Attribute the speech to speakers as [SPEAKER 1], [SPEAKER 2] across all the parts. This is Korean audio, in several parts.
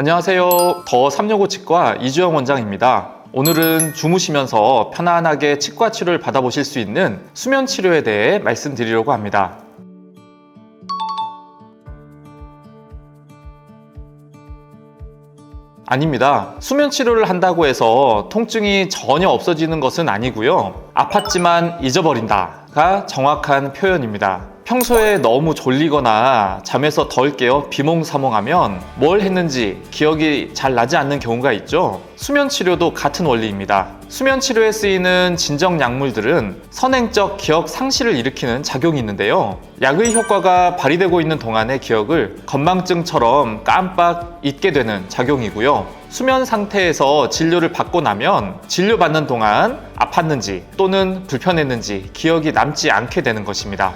[SPEAKER 1] 안녕하세요. 더365 치과 이주영 원장입니다. 오늘은 주무시면서 편안하게 치과 치료를 받아보실 수 있는 수면 치료에 대해 말씀드리려고 합니다. 아닙니다. 수면 치료를 한다고 해서 통증이 전혀 없어지는 것은 아니고요. 아팠지만 잊어버린다가 정확한 표현입니다. 평소에 너무 졸리거나 잠에서 덜 깨어 비몽사몽하면 뭘 했는지 기억이 잘 나지 않는 경우가 있죠. 수면 치료도 같은 원리입니다. 수면 치료에 쓰이는 진정 약물들은 선행적 기억 상실을 일으키는 작용이 있는데요. 약의 효과가 발휘되고 있는 동안의 기억을 건망증처럼 깜빡 잊게 되는 작용이고요. 수면 상태에서 진료를 받고 나면 진료받는 동안 아팠는지 또는 불편했는지 기억이 남지 않게 되는 것입니다.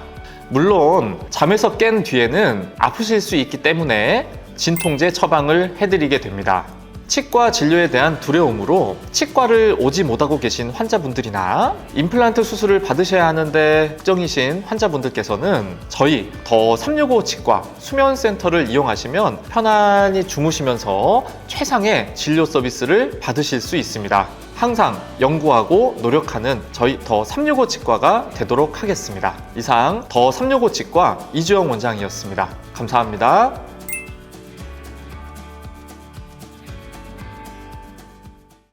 [SPEAKER 1] 물론 잠에서 깬 뒤에는 아프실 수 있기 때문에 진통제 처방을 해드리게 됩니다. 치과 진료에 대한 두려움으로 치과를 오지 못하고 계신 환자분들이나 임플란트 수술을 받으셔야 하는데 걱정이신 환자분들께서는 저희 더 365 치과 수면센터를 이용하시면 편안히 주무시면서 최상의 진료 서비스를 받으실 수 있습니다. 항상 연구하고 노력하는 저희 더 365 치과가 되도록 하겠습니다. 이상 더 365 치과 이주영 원장이었습니다. 감사합니다.